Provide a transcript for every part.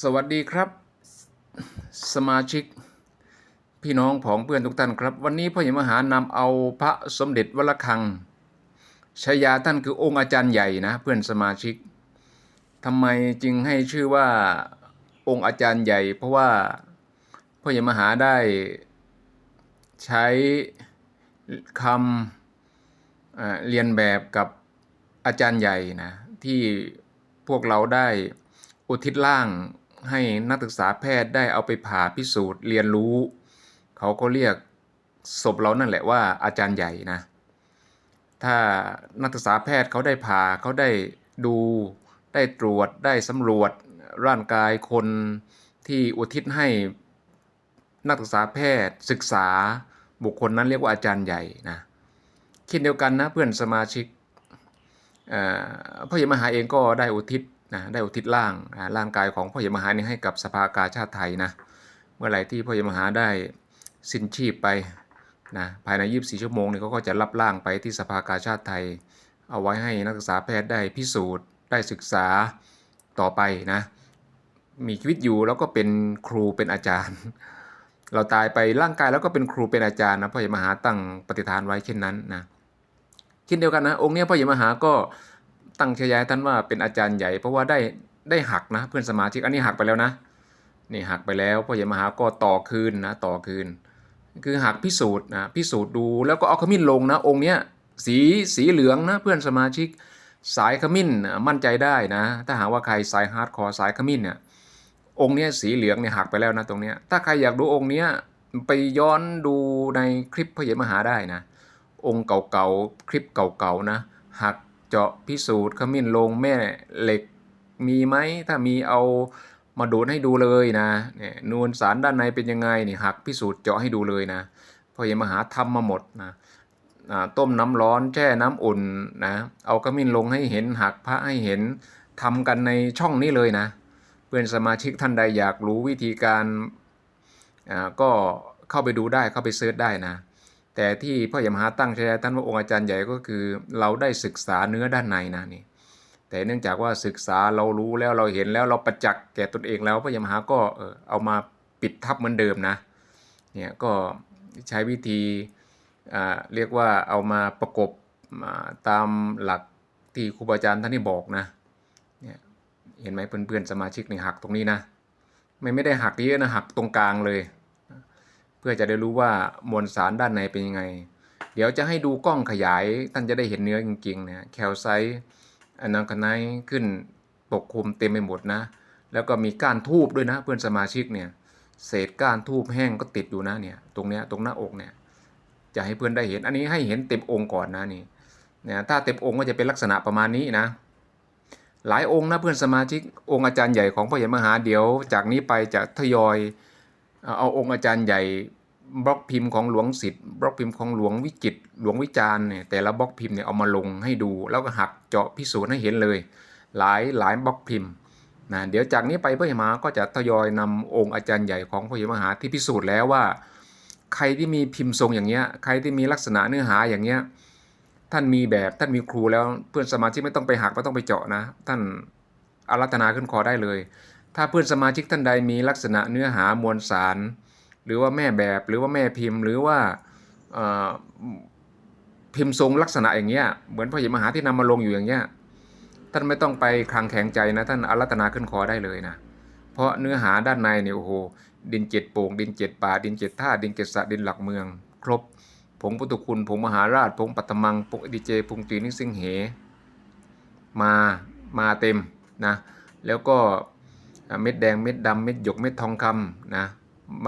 สวัสดีครับ สมาชิกพี่น้องผองเพื่อนทุกท่านครับ วันนี้พ่อใหญ่มหานำเอาพระสมเด็จวัลคังชายาท่านคือองค์อาจารย์ใหญ่นะเพื่อนสมาชิกทำไมจึงให้ชื่อว่าองค์อาจารย์ใหญ่ เพราะว่าพ่อใหญ่มหาได้ใช้คำเรียนแบบกับอาจารย์ใหญ่นะที่พวกเราได้ อุทิศร่างให้นักศึกษาแพทย์ได้เอาไปผ่าพิสูจน์เรียนรู้ เขาก็เรียกศพเรานั่นแหละว่าอาจารย์ใหญ่นะ ถ้านักศึกษาแพทย์เขาได้ผ่าเขาได้ดูได้ตรวจได้สำรวจร่างกายคนที่อุทิศให้นักศึกษาแพทย์ศึกษาบุคคลนั้นเรียกว่าอาจารย์ใหญ่นะเช่นเดียวกันนะเพื่อนสมาชิกอ่อพ่อใหญ่มหาเองก็ได้อุทิศ นะได้อุทิศร่างร่างกายของพ่อใหญ่มหานี่ให้กับสภากาชาติไทยนะเมื่อไหร่ที่พ่อใหญ่มหาได้สิ้นชีพไปนะภายใน 24 ชั่วโมงนี่เขาก็จะรับร่างไปที่สภากาชาติไทย เอาไว้ให้นักศึกษาแพทย์ได้พิสูจน์ ได้ศึกษาต่อไปนะมีชีวิตอยู่แล้วก็เป็นครูเป็นอาจารย์ เราตายไปร่างกายแล้วก็เป็นครูเป็นอาจารย์นะพ่อใหญ่มหาตั้งปฏิฐานไว้เช่นนั้นนะเช่นเดียวกันนะองค์เนี้ยพ่อใหญ่มหาก็ ตั้งฉายาให้ท่านว่าเป็นอาจารย์ใหญ่ เพราะว่าได้ได้หักนะ เพื่อนสมาชิกอันนี้หักไปแล้วนะนี่หักไปแล้วพ่อใหญ่มหาก็ต่อคืนนะต่อคืน คือหักพิสูจน์นะพิสูจน์ดูแล้วก็เอาขมิ้นลงนะองค์เนี้ยสีสีเหลืองนะเพื่อนสมาชิกสายขมิ้นมั่นใจได้นะ ถ้าหากว่าใครสายฮาร์ดคอร์สายขมิ้นเนี่ยองค์เนี้ยสีเหลืองเนี่ยหักไปแล้วนะตรงเนี้ยถ้าใครอยากดูองค์เนี้ยไปย้อนดูในคลิปพ่อใหญ่มหาได้นะ องค์เก่าๆคลิปเก่าๆนะหัก เจาะพิสูจน์ขมิ้นลงแม่เหล็กมีไหมถ้ามีเอามาดูดให้ดูเลยนะเนี่ยนวลสารด้านในเป็นยังไงนี่หักพิสูจน์เจาะให้ดูเลยนะพอใหญ่มหาทำมาหมดนะต้มน้ำร้อนแช่น้ำอุ่นนะเอาขมิ้นลงให้เห็นหักพระให้เห็นทำกันในช่องนี้เลยนะ เพื่อนสมาชิกท่านใดอยากรู้วิธีการอ่าก็เข้าไปดูได้เข้าไปเซิร์ชได้นะ แต่ที่พ่อใหญ่มหาตั้งใจท่านว่าองค์อาจารย์ใหญ่ก็คือ เราได้ศึกษาเนื้อด้านในนะนี่แต่เนื่องจากว่าศึกษาเรารู้แล้วเราเห็นแล้วเราประจักษ์แก่ตนเองแล้วพ่อใหญ่มหาก็เออเอามาปิดทับเหมือนเดิมนะเนี่ยก็ใช้วิธีอ่าเรียกว่าเอามาประกบมาตามหลักที่ครูบาอาจารย์ท่านนี่บอกนะเนี่ยเห็นไหมเพื่อนๆสมาชิกนี่หักตรงนี้นะไม่ไม่ได้หักเยอะนะหักตรงกลางเลย พื่อจะได้รู้ว่ามวลสารด้านในเป็นยังไง เดี๋ยวจะให้ดูกล้องขยายท่านจะได้เห็นเนื้อจริงๆนะแคลไซต์อนังคไนขึ้นปกคลุมเต็มไปหมดนะ แล้วก็มีก้านทูบด้วยนะ เพื่อนสมาชิกเนี่ยเศษก้านทูบแห้งก็ติดอยู่นะเนี่ยตรงเนี้ยตรงหน้าอกเนี่ยจะให้เพื่อนได้เห็นอันนี้ให้เห็นเต็มองค์ก่อนนะนี่เนี่ยถ้าเต็มองค์ก็จะเป็นลักษณะประมาณนี้นะ หลายองค์นะเพื่อนสมาชิกองค์อาจารย์ใหญ่ของพ่อใหญ่มหาเดี๋ยว จากนี้ไปจะทยอยเอาองค์อาจารย์ใหญ่ บล็อกพิมพ์ของหลวงสิทธิ์บล็อกพิมพ์ของหลวงวิจิตหลวงวิจารณ์เนี่ยแต่ละบล็อกพิมพ์เนี่ยเอามาลงให้ดู แล้วก็หักเจาะพิสูจน์ให้เห็นเลย หลายหลายบล็อกพิมพ์นะเดี๋ยวจากนี้ไปพระยมหาก็จะทยอยนำองค์อาจารย์ใหญ่ของพระยมหาที่พิสูจน์แล้วว่า ใครที่มีพิมพ์ทรงอย่างเงี้ยใครที่มีลักษณะเนื้อหาอย่างเงี้ยท่านมีแบบท่านมีครูแล้วเพื่อนสมาชิกไม่ต้องไปหักไม่ต้องไปเจาะนะ ท่านอารัตนาขึ้นคอได้เลย ถ้าเพื่อนสมาชิกท่านใดมีลักษณะเนื้อหามวลสาร หรือว่าแม่แบบหรือว่าแม่พิมพ์ หรือว่าพิมพ์ทรงลักษณะอย่างเงี้ยเหมือนพระยมหาที่นำมาลงอยู่อย่างเงี้ยท่านไม่ต้องไปคลางแข็งใจนะท่านอารัตนาขึ้นคอได้เลยนะเพราะเนื้อหาด้านในเนี่ยโอ้โหดินเจ็ดโป่งดินเจ็ดป่าดินเจ็ดท่าดินเจ็ดสะดินหลักเมือง ครบผงปุตุคุณผงมหาราชผงปัตตมังผงอดิเจผงตีนิสิงเห มามาเต็มนะแล้วก็เม็ดแดงเม็ดดำเม็ดหยกเม็ดทองคำนะ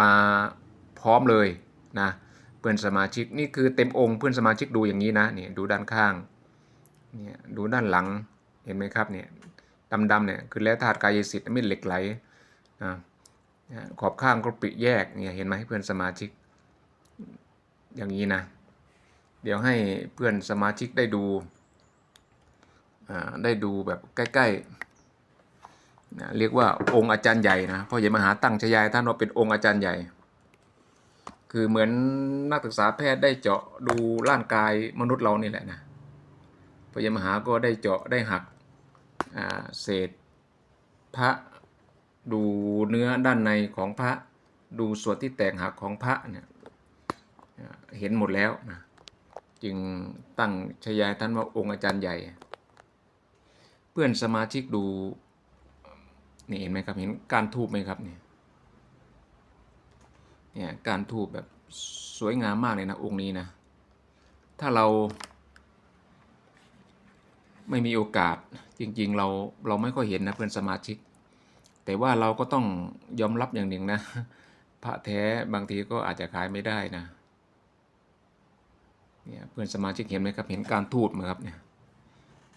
มาพร้อมเลยนะเพื่อนสมาชิกนี่คือเต็มองค์เพื่อนสมาชิกดูอย่างนี้นะเนี่ยดูด้านข้างเนี่ยดูด้านหลังเห็นไหมครับเนี่ยดำๆเนี่ยคือแล้วธาตุกายสิทธิ์ไม่เหล็กไหลนะขอบข้างก็ปิแยกเนี่ยเห็นไหมเพื่อนสมาชิก อย่างนี้นะ เดี๋ยวให้เพื่อนสมาชิกได้ดูอ่าได้ดูแบบใกล้ ๆ นะเรียกว่าองค์อาจารย์ใหญ่นะพ่อใหญ่มหาตั้งชยายท่านว่าเป็นองค์อาจารย์ใหญ่ คือเหมือนนักศึกษาแพทย์ได้เจาะดูร่างกายมนุษย์เรานี่แหละนะพ่อใหญ่มหาก็ได้เจาะได้หักเศษพระดูเนื้อด้านในของพระดูส่วนที่แตกหักของพระเนี่ยเห็นหมดแล้วนะจึงตั้งชยายท่านว่าองค์อาจารย์ใหญ่ เพื่อนสมาชิกดู นี่เห็นไหมครับเห็นการทูบไหมครับเนี่ยเนี่ยการทูบแบบสวยงามมากเลยนะองค์นี้นะ ถ้าเราไม่มีโอกาสจริงๆ เราเราไม่ค่อยเห็นนะเพื่อนสมาชิก แต่ว่าเราก็ต้องยอมรับอย่างหนึ่งนะ พระแท้บางทีก็อาจจะขายไม่ได้นะเนี่ยเพื่อนสมาชิกเห็นไหมครับเห็นการทูบไหมครับเนี่ย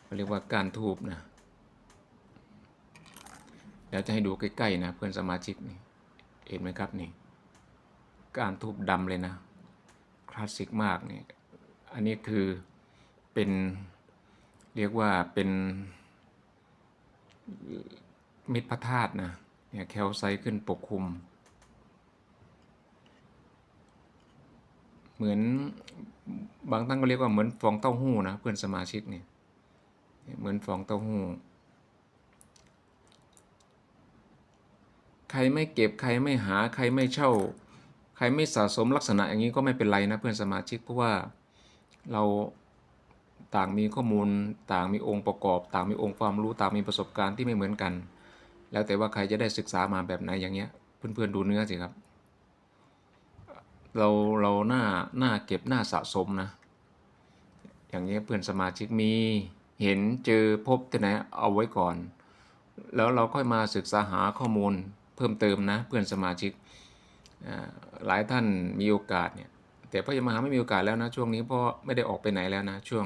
เขาเรียกว่าการทูบนะ เดี๋ยวจะให้ดูใกล้ๆนะเพื่อนสมาชิกนี่เห็นไหมครับนี่ การทูบดำเลยนะ คลาสสิกมากนี่อันนี้คือเป็นเรียกว่าเป็นมิตรพระธาตุนะเนี่ยแคลไซต์ขึ้นปกคลุม เหมือนบางท่านก็เรียกว่าเหมือนฟองเต้าหู้นะเพื่อนสมาชิกเนี่ยเหมือนฟองเต้าหู้ ใครไม่เก็บใครไม่หาใครไม่เช่า ใครไม่สะสมลักษณะอย่างนี้ก็ไม่เป็นไรนะเพื่อนสมาชิกเพราะว่าเราต่างมีข้อมูลต่างมีองค์ประกอบ ต่างมีองค์ความรู้ต่างมีประสบการณ์ที่ไม่เหมือนกัน แล้วแต่ว่าใครจะได้ศึกษามาแบบไหนอย่างเงี้ยเพื่อนๆดูเนื้อสิครับ เราเราหน้าหน้าเก็บหน้าสะสมนะ อย่างเงี้ยเพื่อนสมาชิกมีเห็นเจอพบที่ไหนเอาไว้ก่อน แล้วเราค่อยมาศึกษาหาข้อมูล พิ่มเติมนะเพื่อนสมาชิกหลายท่านมีโอกาสเนี่ยแต่พระยมหาไม่มีโอกาสแล้วนะช่วงนี้เพราะไม่ได้ออกไปไหนแล้วนะช่วง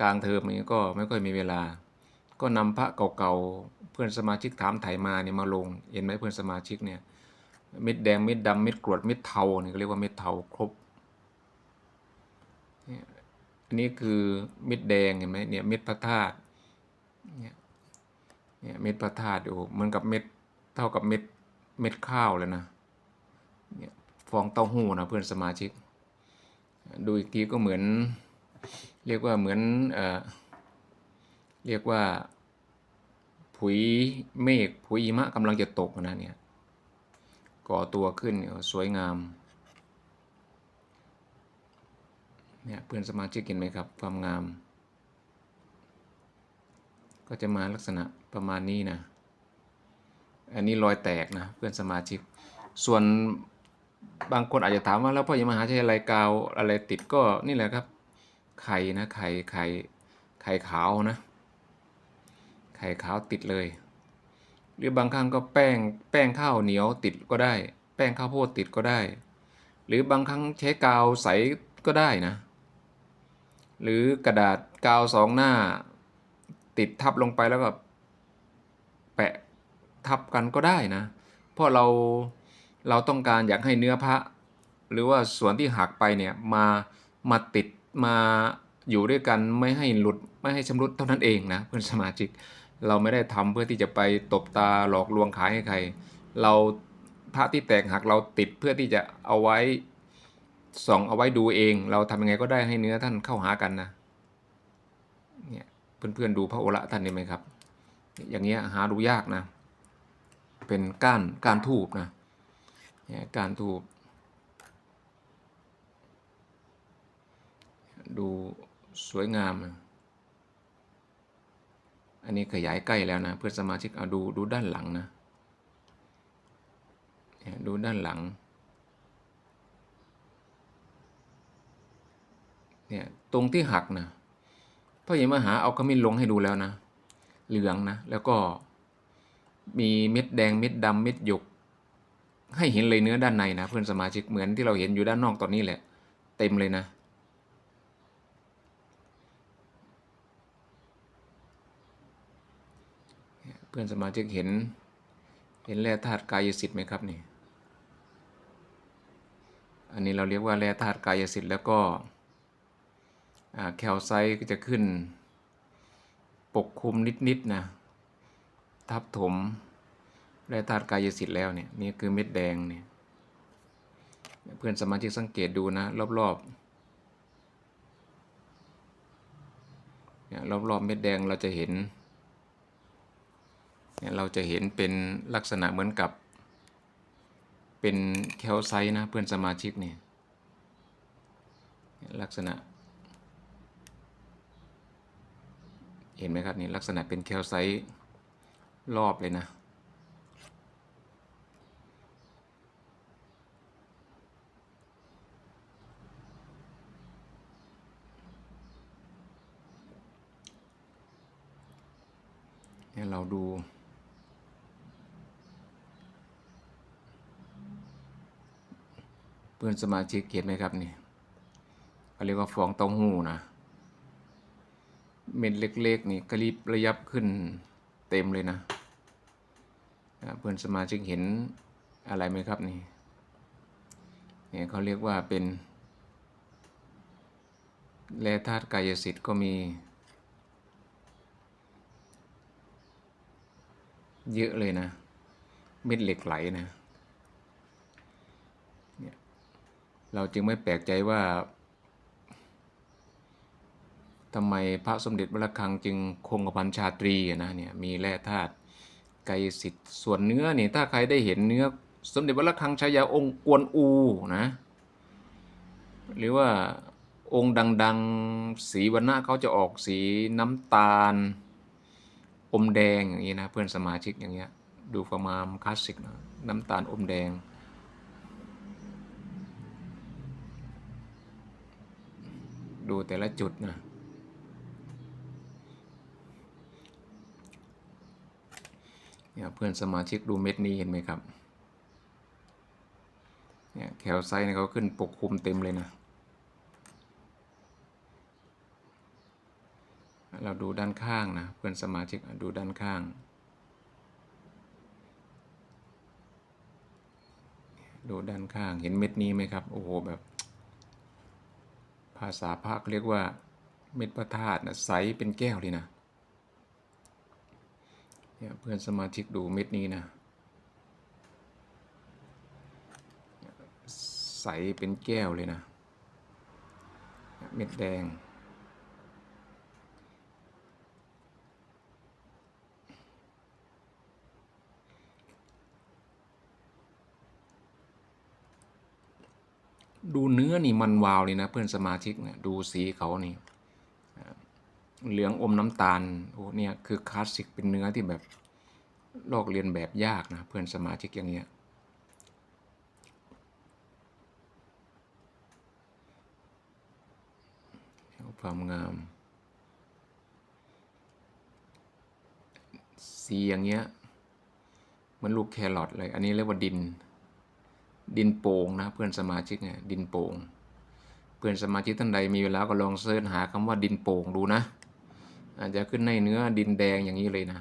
กลางเทอมนี้ก็ไม่ค่อยมีเวลา ก็นำพระเก่าๆเพื่อนสมาชิกถามไถ่มาเนี่ยมาลงเห็นไหมเพื่อนสมาชิกเนี่ยเม็ดแดงเม็ดดำเม็ดกรวดเม็ดเทาเนี่ยเรียกว่าเม็ดเทาครบอันนี้คือเม็ดแดงเห็นไหมเนี่ยเม็ดพระธาตุเนี่ยเนี่ยเม็ดพระธาตุอยู่เหมือนกับเม็ด เท่ากับเม็ดเม็ดข้าวเลยนะเนี่ยฟองเต้าหู้นะเพื่อนสมาชิก ดูอีกทีก็เหมือน เรียกว่าเหมือนเออเรียกว่าผุยเมฆผุยหิมะกำลังจะตกนะเนี่ยก่อตัวขึ้นสวยงามเนี่ยเพื่อนสมาชิกเห็นไหมครับ ความงาม ก็จะมาลักษณะประมาณนี้นะ อันนี้รอยแตกนะเพื่อนสมาชิก ส่วนบางคนอาจจะถามว่าแล้วพ่อยมหาใช้อะไรกาวอะไรติดก็นี่แหละครับ ไข่นะไข่ไข่ไข่ขาวนะ ไข่ขาวติดเลย หรือบางครั้งก็แป้งแป้งข้าวเหนียวติดก็ได้ แป้งข้าวโพดติดก็ได้ หรือบางครั้งใช้กาวใสก็ได้นะ หรือกระดาษกาวสองหน้า ติดทับลงไปแล้วก็แปะ ทับกันก็ได้นะ เพราะเราเราต้องการอยากให้เนื้อพระ หรือว่าส่วนที่หักไปเนี่ยมามาติดมาอยู่ด้วยกันไม่ให้หลุดไม่ให้ชำรุดเท่านั้นเองนะเพื่อนสมาชิก เราไม่ได้ทำเพื่อที่จะไปตบตาหลอกลวงขายให้ใคร เราพระที่แตกหักเราติดเพื่อที่จะเอาไว้ส่องเอาไว้ดูเอง เราทำยังไงก็ได้ให้เนื้อท่านเข้าหากันนะเนี่ยเพื่อนๆดูพระโอระท่านเห็นไหมครับ อย่างเงี้ยหาดูยากนะ เป็นก้านก้านทูบนะเนี่ยการทูบดูสวยงาม อันนี้ขยายใกล้แล้วนะ เพื่อนสมาชิกเอาดูดูด้านหลังนะดูด้านหลัง เนี่ยตรงที่หักนะพ่อใหญ่มหาเอาขมิ้นลงให้ดูแล้วนะ เหลืองนะ แล้วก็ มีเม็ดแดงเม็ดดำเม็ดหยก ให้เห็นเลยเนื้อด้านในนะ เพื่อนสมาชิกเหมือนที่เราเห็นอยู่ด้านนอกตอนนี้แหละ เต็มเลยนะ เพื่อนสมาชิกเห็น เห็นแร่ธาตุกายสิทธิ์ไหมครับนี่อันนี้เราเรียกว่าแร่ธาตุกายสิทธิ์แล้วก็แคลไซต์ก็จะขึ้น ปกคลุมนิดๆนะ ทับถมแร่ธาตุกายสิทธิ์แล้วเนี่ยนี่คือเม็ดแดงเนี่ยเพื่อนสมาชิกสังเกตดูนะ รอบๆเนี่ยรอบๆเม็ดแดงเราจะเห็นเนี่ยเราจะเห็นเป็นลักษณะเหมือนกับเป็นแคลไซต์นะเพื่อนสมาชิกเนี่ยลักษณะ เห็นไหมครับนี่ลักษณะเป็นแคลไซต์ รอบเลยนะ เนี่ยเราดูเพื่อนสมาชิกเห็นไหมครับนี่เขาเรียกว่าฟองเต้าหู้นะ เม็ดเล็กๆ นี่กระลิบระยับขึ้นเต็มเลยนะ เพื่อนสมาชิกเห็นอะไรไหมครับนี่เนี่ยเขาเรียกว่าเป็นแร่ธาตุกายสิทธิ์ก็มี เยอะเลยนะ เม็ดเหล็กไหลนะเนี่ยเราจึงไม่แปลกใจว่าทำไมพระสมเด็จวระฆังจึงคงกระพันชาตรีนะเนี่ยมีแร่ธาตุ ไกรสิทธิ์ส่วนเนื้อนี่ถ้าใครได้เห็นเนื้อ สมเด็จวัดระฆังชายาองค์กวนอูนะ หรือว่าองค์ดังๆ สีวันณะเขาจะออกสีน้ำตาล อมแดงอย่างนี้นะ เพื่อนสมาชิกอย่างเงี้ยดูประมาณคลาสสิกนะน้ำตาลอมแดงดูแต่ละจุดนะ เนี่ยเพื่อนสมาชิกดูเม็ดนี้เห็นไหมครับเนี่ยแคลไซต์เนี่ยเขาขึ้นปกคลุมเต็มเลยนะ เราดูด้านข้างนะเพื่อนสมาชิกดูด้านข้างดูด้านข้างเห็นเม็ดนี้ไหมครับ โอ้โหแบบ ภาษาพระเขาเรียกว่าเม็ดพระธาตุนะใสเป็นแก้วเลยนะ เนี่ยเพื่อนสมาชิกดูเม็ดนี้นะ ใสเป็นแก้วเลยนะ เม็ดแดง ดูเนื้อนี่มันวาวเลยนะ เพื่อนสมาชิกเนี่ยดูสีเขานี่ เหลืองอมน้ำตาลโอ้เนี่ยคือคลาสสิกเป็นเนื้อที่แบบลอกเลียนแบบยากนะเพื่อนสมาชิกอย่างเงี้ยเอาความงาม สีอย่างเงี้ยเหมันลูกแครอทเลย อันนี้เรียกว่าดิน ดินโป่งนะ เพื่อนสมาชิกเนี่ยดินโป่ง เพื่อนสมาชิกท่านใดมีเวลาก็ลองเสิร์ชหาคำว่าดินโป่งดูนะ อาจจะขึ้นในเนื้อดินแดงอย่างนี้เลยนะ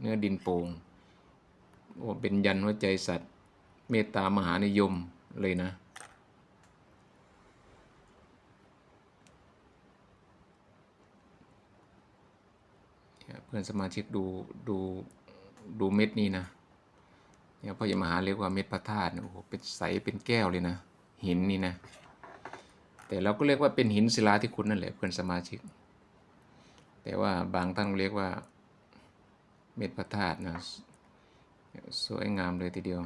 เนื้อดินโป่งโอ้เป็นยันหัวใจสัตว์ เมตตามหานิยมเลยนะ เพื่อนสมาชิกดูดูดูเม็ดนี้นะเนี่ยพ่อใหญ่มหาเรียกว่าเม็ดพระธาตุโอ้โหเป็นใสเป็นแก้วเลยนะ หินนี่นะ แต่เราก็เรียกว่าเป็นหินศิลาที่คุณนั่นแหละเพื่อนสมาชิก แต่ว่าบางท่านเรียกว่าเม็ดพระธาตุนะสวยงามเลยทีเดียว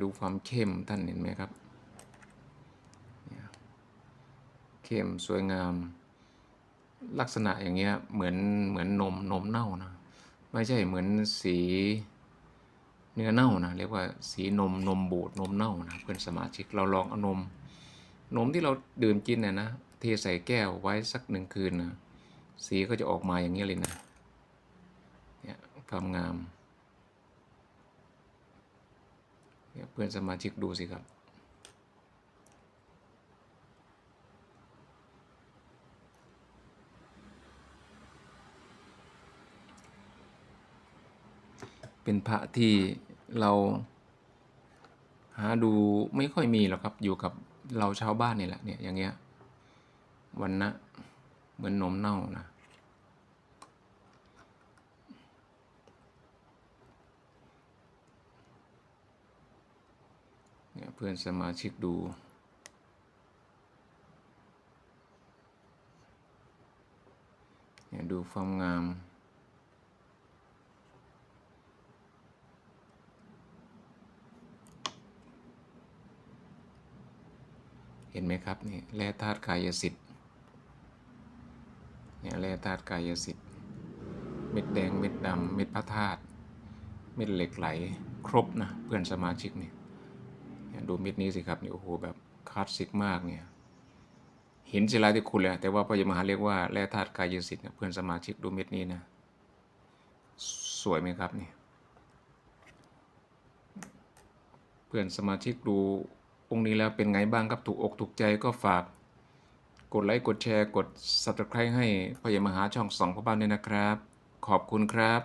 ดูความเข้มท่านเห็นไหมครับเนี่ยเข้มสวยงาม ลักษณะอย่างเงี้ยเหมือนเหมือนนมนมเน่านะ ไม่ใช่เหมือนสีเนื้อเน่านะเรียกว่าสีนมนมบูดนมเน่านะเพื่อนสมาชิกเราลองเอานม นมที่เราดื่มกินเนี่ยนะเทใส่แก้วไว้สักหนึ่งคืนนะสีก็จะออกมาอย่างนี้เลยนะเนี่ยความงามเนี่ยเพื่อนสมาชิกดูสิครับเป็นพระที่เราหาดูไม่ค่อยมีหรอกครับอยู่กับ เราชาวบ้านนี่แหละเนี่ยอย่างเงี้ยวันนะเหมือนนมเน่านะเนี่ยเพื่อนสมาชิกดูเนี่ยดูความงาม เห็นไหมครับนี่แร่ธาตุกายสิทธิ์เนี่ยแร่ธาตุกายสิทธิ์เม็ดแดงเม็ดดำเม็ดพระธาตุเม็ดเหล็กไหลครบนะเพื่อนสมาชิกนี่ดูเม็ดนี้สิครับนี่โอ้โหแบบคลาสสิกมากเนี่ยหินศิลาที่คุณเลยแต่ว่าพระยมหาเรียกว่าแร่ธาตุกายสิทธิ์เพื่อนสมาชิกดูเม็ดนี้นะสวยไหมครับนี่เพื่อนสมาชิกดู องค์นี้แล้วเป็นไงบ้างครับถูกอกถูกใจก็ฝากกดไลค์กดแชร์กด subscribe ให้พ่อใหญ่มหาช่องสองพ่อบ้านด้วยนะครับ ขอบคุณครับ